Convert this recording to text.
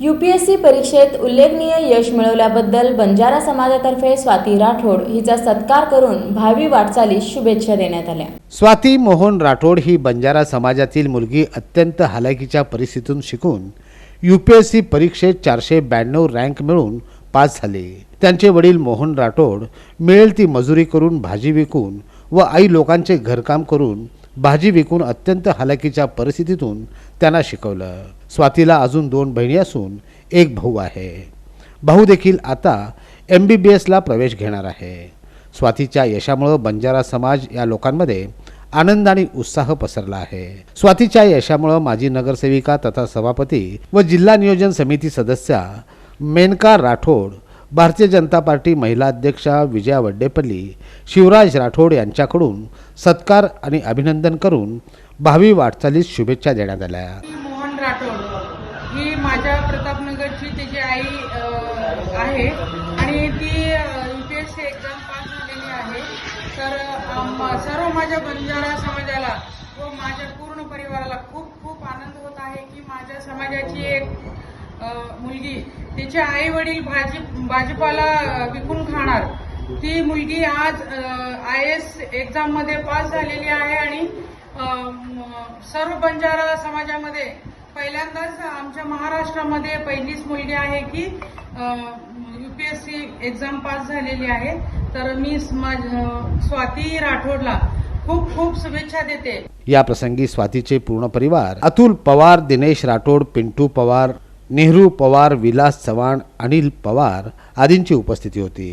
You P S C परीक्षेत उल्लेखनीय यश मिळवल्याबद्दल बंजारा समाजातर्फे स्वाती राठोड हिचा सत्कार करून भावी वाटचालीस शुभेच्छा देण्यात आल्या. स्वाती मोहन राठोड ही बंजारा समाजातील मुलगी अत्यंत हालाकीच्या परिस्थितीतून शिकून यू पी एस सी परीक्षेत चारशे ब्याण्णव रँक मिळून पास झाले. त्यांचे वडील मोहन राठोड मिळेल ती मजुरी करून भाजी विकून व आई लोकांचे घरकाम करून भाजी विकून अत्यंत हालाकीच्या परिस्थितीतून त्यांना शिकवलं. स्वातीला अजून दोन बहिणी असून एक भाऊ आहे. भाऊ देखील आता एम बी बी एसला प्रवेश घेणार आहे. स्वातीच्या यशामुळं बंजारा समाज या लोकांमध्ये आनंद आणि उत्साह पसरला आहे. स्वातीच्या यशामुळं माजी नगरसेविका तथा सभापती व जिल्हा नियोजन समिती सदस्या मेनका राठोड भारतीय जनता पार्टी महिला अध्यक्षा विजया वड्डेपल्ली शिवराज राठोड यांच्याकडून सत्कार आणि अभिनंदन करून भावी वाटचालीस शुभेच्छा देण्यात आल्या. मोहन राठोड. ही माझ्या प्रतापनगरची तिची आई आहे आणि ती U P S C exam pass झालेली आहे. तर सर्व माझ्या बंजारा समाजाला व माझ्या पूर्ण परिवाराला खूप खूप आनंद होत आहे की माझ्या समाजाची एक मुलगी तिचे आई वडील भाजी भाजीपाला विकून खाणार. ती मुलगी आज आय एस एक्झाममध्ये पास झालेली आहे आणि सर्व बंजारा समाजामध्ये पहिल्यांदाच आमच्या महाराष्ट्रामध्ये पहिलीच मुलगी आहे की यूपीएससी एक्झाम पास झालेली आहे. तर मी स्वाती राठोडला खूप खूप शुभेच्छा देते. या प्रसंगी स्वातीचे पूर्ण परिवार अतुल पवार दिनेश राठोड पिंटू पवार नेहरू पवार विलास चव्हाण अनिल पवार आदींची उपस्थिती होती.